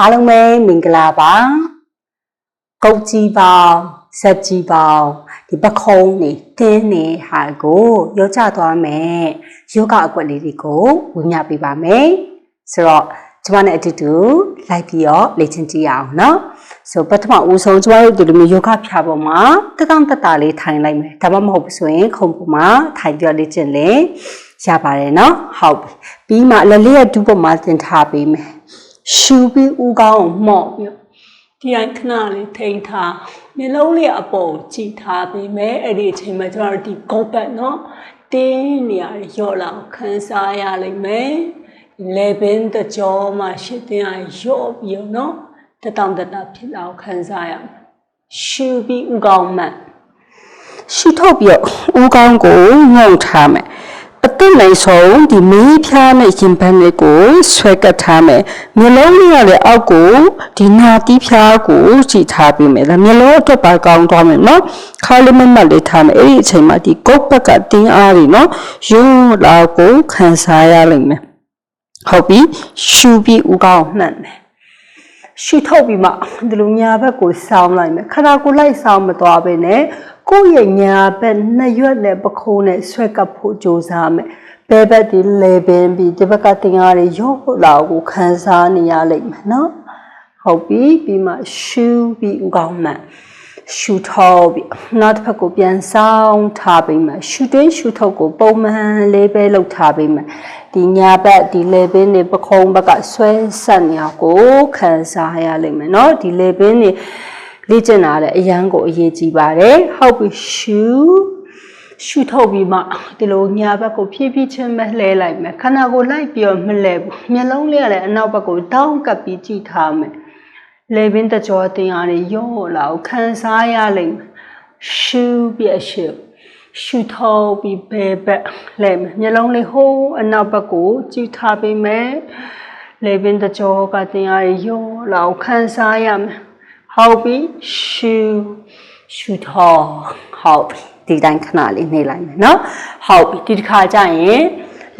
အားလုံးပဲမင်္ဂလာပါကုတ်ကြီးပေါင်းဇက်ကြီးပေါင်းဒီပခုံးနေတင်းနေဟာကိုရောကြသွားမယ်ယောဂအကွက်လေးတွေကိုဝင်ညပေးပါမယ်ဆိုတော့ကျမနဲ့အတူတူလိုက်ပြီးတော့လေ့ကျင့်ကြည့်ရအောင်เนาะဆိုပထမဦးဆုံးကျမတို့ဒီလိုမျိုးယောဂဖြာပေါ်မှာတတောင့်တတလေးထိုင်လိုက်မယ်ဒါမှမဟုတ်ဘူးဆိုရင်ခုံပေါ်မှာထိုင်ပြီးတော့လေ့ကျင့်လေရပါတယ်เนาะဟုတ်ပြီပြီးမှလက်လေးရဒူးပေါ်မှာသင်ထားပေးမယ် ရှူပြီးဥကောင်းကိုမော့ပြီးဒီအိုင်ခဏလေးထိန်ထားမျက်လုံးလေးအပေါ်ကြည့်ထားပြီးမဲအဲ့ဒီအချိန်မှာကျွန်တော်ဒီဂုတ်ပတ်နော်တင်းနေရရော့လာခန်းစားရလိမ့်မယ်လေဘင်းတကြောမှာရှစ်တင်းအောင်ရော့ပြီးနော်တတောင်တတဖြစ်လာအောင်ခန်းစားရမယ်ရှူပြီးဥကောင်းမှရှူထုတ်ပြီးဥကောင်းကိုငုံထားမယ် အတုနိုင်ဆုံးဒီမေးဖြားနဲ့ရင်ပန်းလေးကိုဆွဲကပ်ထားမယ်မျိုးလုံးလေးရတဲ့အောက်ကိုဒီနာတီးဖြားကိုကြည့်ထားပြီးမယ်ဒါမျိုးလုံးအတွက်ပါကောင်းသွားမယ်နော်ခါလေးမမတ်လေးထားမယ်အဲ့ဒီအချိန်မှာဒီကုတ်ဘက်ကတင်းအားတွေနော်ယွန်းလာကိုခံစားရလိမ့်မယ်ဟုတ်ပြီရှူပြီးဦးကောင်းနှံ့မယ်ရှူထုတ်ပြီးမှဒီလိုညာဘက်ကိုစောင်းလိုက်မယ်ခန္ဓာကိုယ်လိုက်စောင်းမသွားဘဲနဲ့ ကိုယ့်ရဲ့ညာဘက်နှစ်ရွက်နဲ့ပခုံးနဲ့ဆွဲကပ်ဖို့ကြိုးစားမယ်ဘယ်ဘက်ဒီလေပင်ပြီးဒီဘက်ကတင်ရတဲ့ရော့ဖို့လာကိုခံစားနေရလိမ့်မယ်နော်ဟုတ်ပြီပြီးမှရှူပြီးဥကောင်းမှရှူထောက်ပြီးနောက်တစ်ဖက်ကိုပြန်ဆောင်ထားပြီးမှရှူတွင်းရှူထုပ်ကိုပုံမှန်လေးပဲလုပ်ထားပြီးမှဒီညာဘက်ဒီလေပင်တွေပခုံးဘက်ကဆွဲဆက်နေအောင်ကိုခံစားရလိမ့်မယ်နော်ဒီလေပင်တွေ လေ့ကျင့်တာလည်းအရန်ကိုအရေးကြီးပါတယ်ဟုတ်ပြီရှူရှူထုတ်ပြီးမှဒီလိုညာဘက်ကိုဖြည်းဖြည်းချင်းပဲလှဲလိုက်မယ်ခန္ဓာကိုယ်လိုက်ပြီးတော့မလဲဘူးမျက်လုံးလေးကလည်းအနောက်ဘက်ကိုတောင်းကပ်ပြီးကြည့်ထားမယ်လေပင်တကြောတင်အားတွေရော့လာကိုခံစားရလိမ့်မယ်ရှူပြည့်ရှူရှူထုတ်ပြီးဘဲဘက်လဲမယ်မျက်လုံးလေးဟိုးအနောက်ဘက်ကိုကြည့်ထားပေးမယ်လေပင်တကြောကတင်အားတွေရော့လာကိုခံစားရမယ် ဟုတ်ပြီရှူရှူထုတ်ဟုတ်ပြီဒီတိုင်းခဏလေးနေလိုက်မယ်နော်ဟုတ်ပြီဒီတစ်ခါကျရင်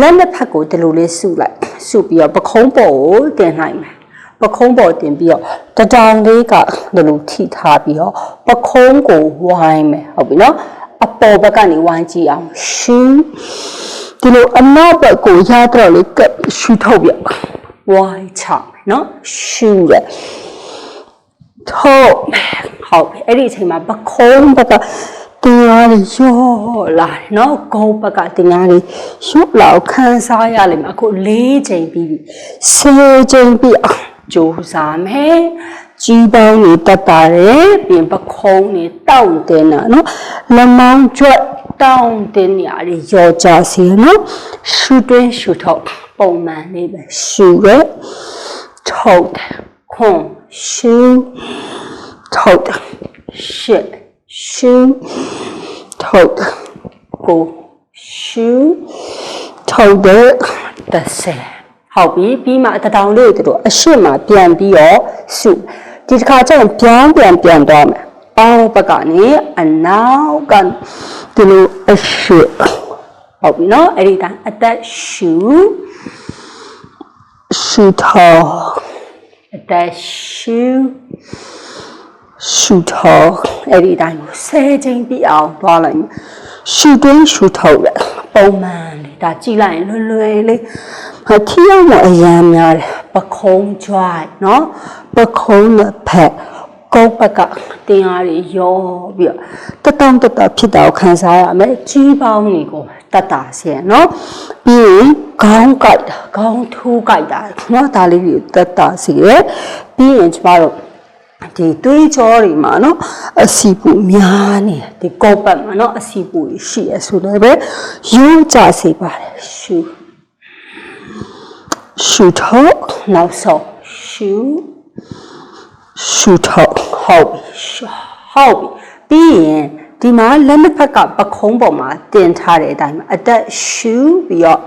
လက်နှစ်ဖက်ကိုဒီလိုလေးစုလိုက်စုပြီးတော့ပခုံးပေါ်ကိုတင်လိုက်မယ်ပခုံးပေါ်တင်ပြီးတော့တတောင်လေးကဒီလိုထိထားပြီးတော့ပခုံးကိုဝိုင်းမယ်ဟုတ်ပြီနော်အပေါ်ဘက်ကနေဝိုင်းကြည့်အောင်ရှူဒီလိုအနောက်ဘက်ကိုရတော့လေကပ်ရှူထုတ်ပြဝိုင်းချမယ်နော်ရှူရ ထုတ်ဟုတ်ပြီအဲ့ဒီအချိန်မှာပခုံးဘက်ကတင်ကားတွေရော့လာတယ်နော်ဂုံဘက်ကတင်ကားတွေရော့လာခန်းစားရလိမ့်မယ်အခု၄ချိန်ပြီးပြီ၁ချိန်ပြီးအောင်ကြိုးစားမယ်ကြီးပေါင်းတွေတက်ပါတယ်ပြင်ပခုံးတွေတောင့်တင်းတာနော်လက်မောင်းကျွတ်တောင့်တင်းနေရတယ်ရောကြစေနော်ရှူတွင်းရှူထုတ်ပုံမှန်လေးပဲရှူရဲထုတ်တယ် စ်ရှူထုတ်ကိုရှူထုတ်တဲ့တစ်ဆယ်ဟုတ်ပြီပြီးမှတတောင်လေးတို့အရှိမပြန်ပြီးတော့စုဒီတစ်ခါကျရင်ပြန်ပြန်ပြန်တော့မယ်အောက်ဘက်ကနေအနောက်ကဒီလိုအရှိဟုတ်ပြီနော်အဲ့ဒီတိုင်းအသက်ရှူရှူထော အသက်ရှူရှူထောအဲ့ဒီတိုင်းကိုဆယ်ချိန်ပြအောင်သွားလိုက်မယ်ရှူတွင်းရှူထုတ်ရပုံမှန်လေဒါကြည့်လိုက်ရင်လွယ်လွယ်လေးမထီအောင်မအရန်များတယ်ပခုံးကြွိုက်နော်ပခုံးနဲ့ဖက်ကုတ်ဘက်ကတင်အားတွေရောပြီးတော့တတောင့်တတဖြစ်တာကိုခံစားရမယ်ကြီးပေါင်းတွေကို တတ်တာစီရနော်ပြီးရင်ခေါင်းကိုက်တာခေါင်းထိုးကိုက်တာနော်ဒါလေးတွေတတ်တာစီရပြီးရင်ကျမတို့ဒီတွေးကြောတွေမှာเนาะအစီပူများနေတယ်ဒီကောပတ်မှာเนาะအစီပူရှိရဆိုလည်းပဲရိုးကြစေပါတယ်ရှူရှူတော့နောက်ဆုံးရှူရှူတော့ဟုတ်ပြီရှူဟုတ်ပြီပြီးရင် ဒီမှာလက်နှစ်ဖက်ကပခုံးပေါ်မှာတင်ထားတဲ့အတိုင်းမှာအသက်ရှူပြီးတော့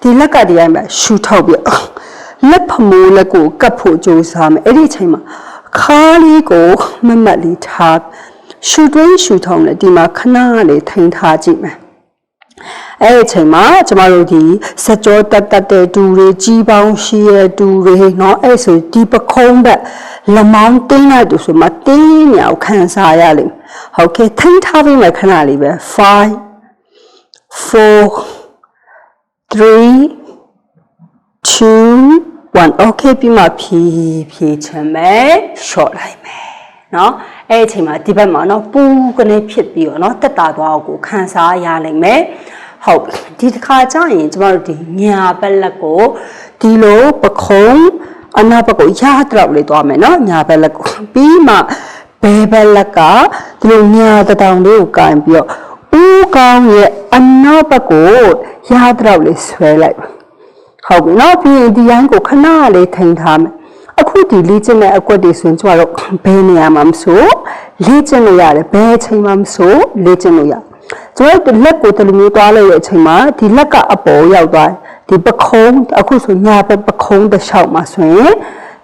ဒီလက်ကဒီတိုင်းမှာရှူထုတ်ပြီးလက်ဖမိုးလက်ကိုကပ်ဖို့ကြိုးစားမယ်အဲ့ဒီအချိန်မှာခါလေးကိုမမတ်လေးထားရှူတွင်းရှူထုံးနဲ့ဒီမှာခဏလေးထိန်ထားကြည့်မယ် အဲ့ဒီအချိန်မှာကျမတို့ဒီစကြောတက်တက်တဲ့တူတွေကြီးပေါင်းရှိရဲ့တူတွေเนาะအဲ့ဆိုဒီပခုံးဘက် လမောင်းတင်းလိုက်သူဆိုမှတင်းမြောက်ခံစားရလိမ့်မယ်ဟုတ်ကဲ့ထိန်းထားပြီးမှခဏလေးပဲ5 4 3 2 1 okay ပြီးမှဖြည်းဖြည်းချင်မယ် short လိုက်မယ်เนาะအဲ့ဒီအချိန်မှာဒီဘက်မှာเนาะပူကနေဖြစ်ပြီးတော့เนาะတက်တာသွားကိုခံစားရလိမ့်မယ်ဟုတ်ဒီတစ်ခါကျရင်ကျမတို့ဒီညာဘက်လက်ကိုဒီလိုပခုံး အနောက်ဘက်ကိုရတော့လေးသွားမယ်နော်ညာဘက်လက်ကိုပြီးမှဘဲဘက်လက်ကဒီလိုညာတတောင်လေးကိုကင်ပြီးတော့ဦးကောင်းရဲ့အနောက်ဘက်ကိုရတော့လေးဆွဲလိုက်ဟုတ်ပြီနော်ပြီးရင်ဒီရိုင်းကိုခဏလေးထိန်ထားမယ်အခုဒီလေ့ကျင့်တဲ့အကွက်တွေဆိုရင်ကျွန်တော်ဘယ်နေရာမှာမဆိုလေ့ကျင့်လို့ရတယ်ဘယ်အချိန်မှာမဆိုလေ့ကျင့်လို့ရတယ် ကျွန်တော်လက်ကိုဒီလိုမျိုးသွားလိုက်တဲ့အချိန်မှာဒီလက်ကအပေါ်ရောက်သွားဒီပခုံးအခုဆိုညာဘက်ပခုံးတစ်လျှောက်မှာဆိုရင်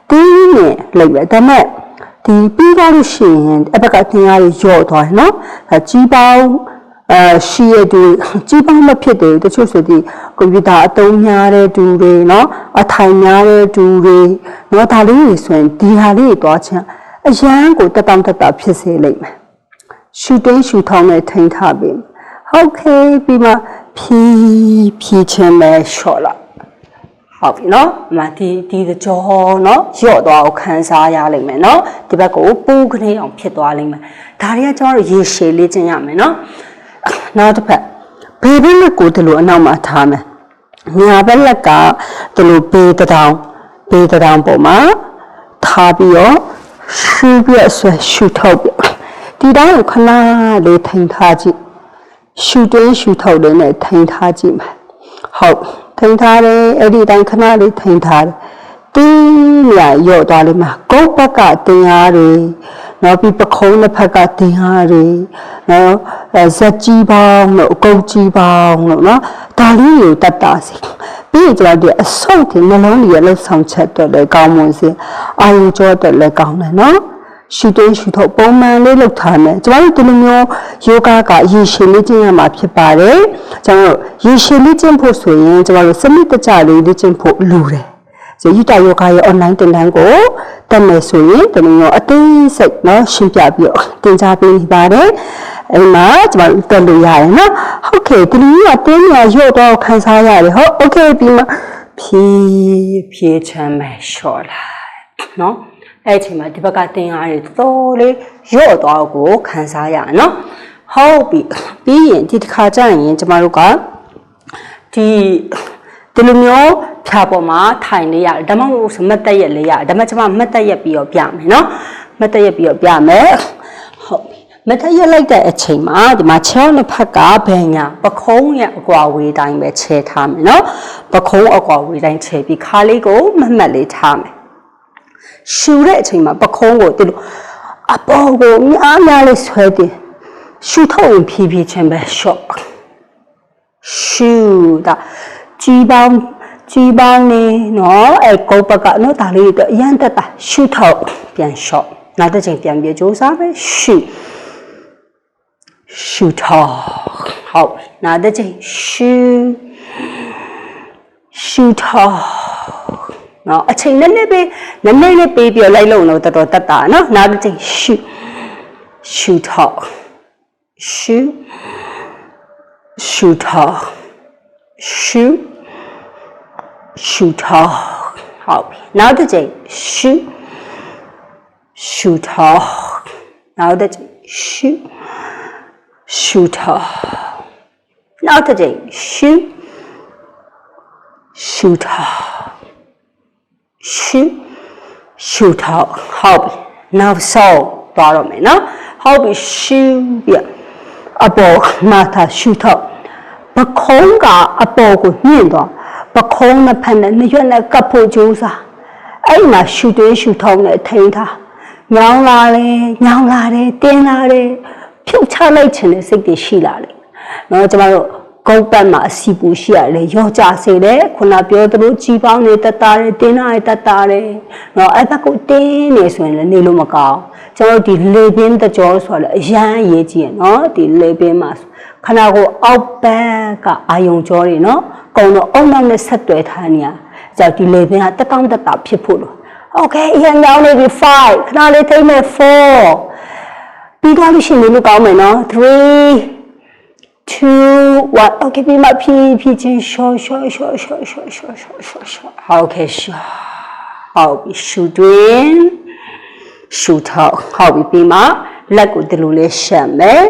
တင်းနေလိုက်ပဲဒါမဲ့ဒီပြီးသွားလို့ရှိရင်အဘက်ကတင်ရည်ရော့သွားတယ်နော်အဲကြီးပေါင်းအဲရှိရတူကြီးပေါင်းမဖြစ်တယ်တချို့ဆိုဒီကွန်ပျူတာအသုံးများတဲ့တူတွေနော်အထိုင်များတဲ့တူတွေနော်ဒါလေးတွေဆိုရင်ဒီဟာလေးတွေသွားချင်းအရန်ကိုတက်တောင့်တက်တာဖြစ်စေလိမ့်မယ်ရှူတင်းရှူထောင်းနဲ့ထိန်းထားပေး ဟုတ်ကဲ့ပြီးမှဖြီးဖြီးချင်မဲ့ရှော့လာဟုတ်ပြီနော်အမဒီဒီကြောနော်ရော့သွားအောင်ခံစားရလိမ့်မယ်နော်ဒီဘက်ကိုပူးကနေအောင်ဖြစ်သွားလိမ့်မယ်ဒါတွေကကျွန်တော်တို့ရေရှည်လေ့ကျင့်ရမယ်နော်နောက်တစ်ဖက်ဘေးဘက်လက်ကိုဒီလိုအနောက်မှာထားမယ်ညာဘက်လက်ကဒီလိုဘေးတောင်ဘေးတောင်ပေါ်မှာထားပြီးတော့ရှူပြီးအဆွဲရှူထုတ်ပြဒီတိုင်းကိုခဏလေးထိန်ထားကြည့် ရှူတွင်းရှူထုတ်လေးနဲ့ထိန်ထားကြည့်မယ်ဟုတ်ထိန်ထားတယ်အဲ့ဒီတိုင်းခဏလေးထိန်ထားတယ်တင်းရရော့သွားလိမ့်မယ်ကုတ်ဘက်ကတင်ရားတွေနောက်ပြီးပခုံးတစ်ဖက်ကတင်ရားတွေနော်အဲဇက်ကြီးပေါင်းလို့အကုတ်ကြီးပေါင်းလို့နော်ဒါလေးကိုတတ်တာစီပြီးရင်ကျွန်တော်ဒီအဆုတ်ဒီနှလုံးကြီးရဲ့လှုပ်ဆောင်ချက်အတွက်လည်းကောင်းမွန်စေအာရုံကြောအတွက်လည်းကောင်းတယ်နော် ရှူသွင်းရှူထုတ်ပုံမှန်လေးလုပ်ထားမယ်ကျမတို့ဒီလိုမျိုးယောဂကရေရှည်လေ့ကျင့်ရမှာဖြစ်ပါတယ်ကျွန်တော်ရေရှည်လေ့ကျင့်ဖို့ဆိုရင်ကျမတို့စနစ်တကျလေးလေ့ကျင့်ဖို့လိုတယ်ဆိုယူတာယောဂရဲ့ online တင်တန်းကိုတက်မယ်ဆိုရင်ဒီလိုမျိုးအသေးစိတ်เนาะရှင်းပြပြီးတော့တင် जा ပေးနေပါတယ်အဲ့မှာကျမတို့တက်လို့ရတယ်နော်ဟုတ်ကဲ့ဒီလိုမျိုးကတင်းညာရော့တော့ခံစားရတယ်ဟုတ်โอเคပြီးမှဖြည်းဖြည်းချမ်းမဲ့လျှော့လိုက်နော် အဲ့အချိန်မှာဒီဘက်ကတင်ရတယ်တော်လေးရော့သွားကိုခံစားရနော်ဟုတ်ပြီပြီးရင်ဒီတစ်ခါကျရင်ကျမတို့ကဒီဒီလိုမျိုးဖြာပေါ်မှာထိုင်လေးရတယ်ဒါမှမဟုတ်ဆိုမတ်တက်ရက်လေးရတယ်ဒါမှကျမမတ်တက်ရက်ပြီးတော့ပြမယ်နော်မတ်တက်ရက်ပြီးတော့ပြမယ်ဟုတ်ပြီမထရက်လိုက်တဲ့အချိန်မှာဒီမှာခြေောက်နှစ်ဖက်ကဘယ်ညာပခုံးရဲ့အကွာဝေးတိုင်းပဲခြေထားမယ်နော်ပခုံးအကွာဝေးတိုင်းခြေပြီးခါလေးကိုမမှတ်လေးထားမယ် ရှူတဲ့အချိန်မှာပခုံးကိုဒီလိုအပေါ်ကိုများများလေးဆွဲတင်ရှူထုတ်ရင်ဖြည်းဖြည်းချင်းပဲရှော့ရှူတာကြီးပေါင်းကြီးပေါင်းနေနော်အဲကုတ်ဘက်ကနော်ဒါလေးတော့အရန်တက်တာရှူထုတ်ပြန်ရှော့နောက်တစ်ချိန်ပြန်ပြေကြိုးစားပဲရှူရှူထောဟုတ်နောက်တစ်ချိန်ရှူရှူထော နော်အချိန်နည်းနည်းပေးနည်းနည်းလေးပေးပြီးလိုက်လို့တော့တော်တော်တက်တာနော်နောက်တစ်ချိန်ရှူရှူထောရှူရှူထောရှူရှူထောဟုတ်ပြီနောက်တစ်ချိန်ရှူရှူထောနောက်တစ်ချိန်ရှူရှူထောနောက်တစ်ချိန်ရှူရှူထော ရှူရှူထောဟုတ်ပြီနောက်ဆုံးသွားတော့မယ်နော်ဟုတ်ပြီရှူပြအပေါ်မှာသာရှူထောပခုံးကအပေါ်ကိုညှင့်သွားပခုံးနှစ်ဖက်နဲ့နှစ်ရွက်နဲ့ကပ်ဖို့ကြိုးစားအဲ့မှာရှူသွေးရှူထောင်းနဲ့ထိန်းထားညောင်းလာတယ်ညောင်းလာတယ်တင်းလာတယ်ဖြုတ်ချလိုက်ခြင်းတဲ့စိတ်တွေရှိလာတယ်။နော်ကျမတို့ ကုတ်ပတ်မှာအစီပူရှိရတယ်ရောကြစေတယ်ခုနပြောသလိုကြီးပေါင်းနေတက်တာတယ်တင်းနာတယ်တက်တာတယ်เนาะအဲ့ဘက်ကိုတင်းနေဆိုရင်လည်းနေလို့မကောင်းကျွန်တော်တို့ဒီလေပင်တကြောဆိုတော့အရန်အရေးကြီးရယ်เนาะဒီလေပင်မှာခဏကိုအောက်ဘက်ကအာယုံကြောတွေเนาะကုံတော့အုံနောက်နဲ့ဆက်တွဲထားနေရကြောက်ဒီလေပင်ကတက်တောင့်တက်တာဖြစ်ဖို့လို့ Okay အရင်ကြောင်းနေပြီ5ခဏလေးထိမ့်မယ်4ပြီးသွားလို့ရှိရင်လည်းကောင်းမယ်နော်3 two one okay ပြီးမှဖြည်းဖြည်းချင်း short short short short short short short short short ဟုတ်ကဲ့ short ဟုတ်ပြီ shoe တွင် shoe ထောက်ဟုတ်ပြီပြီးမှလက်ကိုဒီလိုလေးရှက်မယ်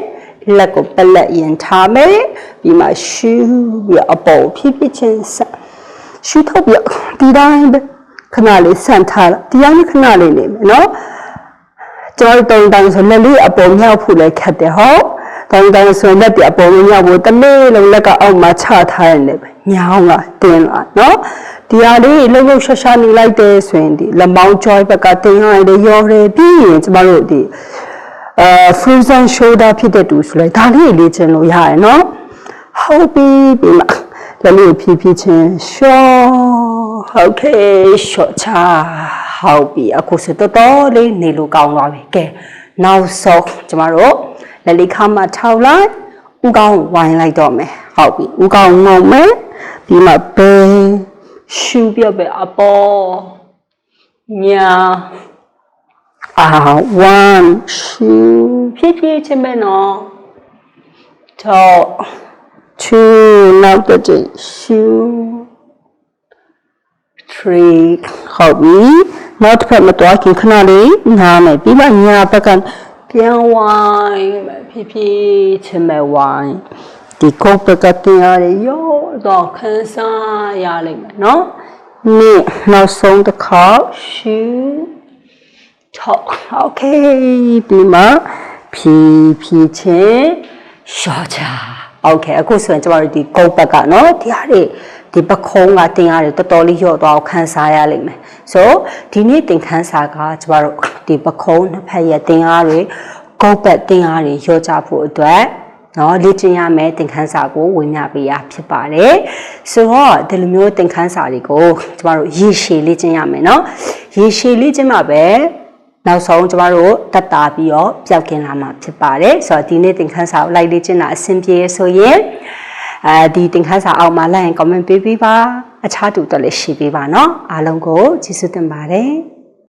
လက်ကိုပလက်ရင်ထားမယ်ပြီးမှ shoe ပြီးအပေါ်ဖြည်းဖြည်းချင်းဆက် shoe ထောက်ပြီးဒီတိုင်းပဲခဏလေးဆန့်ထားဒီတိုင်းခဏလေးနေမယ်နော်ကျွန်တော်တုံတောင်ဆိုလက်လေးအပေါ်မြောက်ဖို့လည်းခက်တယ်ဟုတ် တောင်းတောင်းဆိုလက်ပြအပေါ်မြောက်ဖို့တမေးလုံးလက်ကအောက်မှာချထားရတယ်ပဲညောင်းလာတင်းလာနော်ဒီဟာလေးလှုပ်လှုပ်ရှားရှားနေလိုက်တယ်ဆိုရင်ဒီလက်မောင်း joy ဘက်ကတင်းရတယ်ရောတယ်ပြီးရင်ကျမတို့ဒီအဲ frozen shoulder ဖြစ်တဲ့တူဆိုလဲဒါလေးလေးချင်လို့ရတယ်နော်ဟုတ်ပြီပြီးမှလက်လေးဖြည်းဖြည်းချင်းရှော့ဟုတ်ကဲ့ရှော့ချဟုတ်ပြီအခုစတော်တော်လေးနေလို့ကောင်းသွားပြီကဲနောက်ဆုံးကျမတို့ လက်လေးခါမှထောက်လိုက်ဥကောင်းဝိုင်းလိုက်တော့မယ်ဟုတ်ပြီဥကောင်းငုံမယ်ပြီးမှဘယ်ရှူပြပဲအပေါ်ညာအာ1 2ဖြည်းဖြည်းချင်းပဲနော်တော့2နောက်တစ်ချိန်ရှူ3ဟုတ်ပြီနောက်တစ်ဖက်မတော်ခင်ခဏလေးနားမယ်ပြီးမှညာဘက်က ပြန်ဝိုင်းမယ်ဖြည်းဖြည်းချင်းပဲဝိုင်းဒီကုတ်ဘက်ကတင်ရတယ်ရောတော့ခန်းစားရလိမ့်မယ်နော်နေ့နောက်ဆုံးတစ်ခါရှူထောက်โอเคပြီးမှဖြည်းဖြည်းချင်းရှော့ချโอเคအခုဆိုရင်ကျမတို့ဒီကုတ်ဘက်ကနော်ဒီဟာတွေ ဒီပခုံးကတင်ရတယ်တော်တော်လေးရော့သွားအောင်ခန်းစားရလိမ့်မယ်ဆိုဒီနေ့တင်ခန်းစားကကျမတို့ဒီပခုံးနှစ်ဖက်ရဲ့တင်အားတွေကုတ်ဘက်တင်အားတွေရော့ကြဖို့အတွက်နော်လေ့ကျင့်ရမယ်သင်ခန်းစာကိုဝင်မြပေးရဖြစ်ပါတယ်ဆိုတော့ဒီလိုမျိုးသင်ခန်းစာတွေကိုကျမတို့ရေရှည်လေ့ကျင့်ရမယ်နော်ရေရှည်လေ့ကျင့်မှပဲနောက်ဆုံးကျမတို့တက်တာပြီးတော့ပျောက်ကင်းလာမှာဖြစ်ပါတယ်ဆိုတော့ဒီနေ့သင်ခန်းစာကိုလိုက်လေ့ကျင့်တာအဆင်ပြေဆိုရင် အဲဒီသင်ခန်းစာအောက်မှာလိုက်ရင် comment ပေးပေးပါအခြားတူတော့လည်းရှိပေးပါเนาะအားလုံးကိုကျေးဇူးတင်ပါတယ်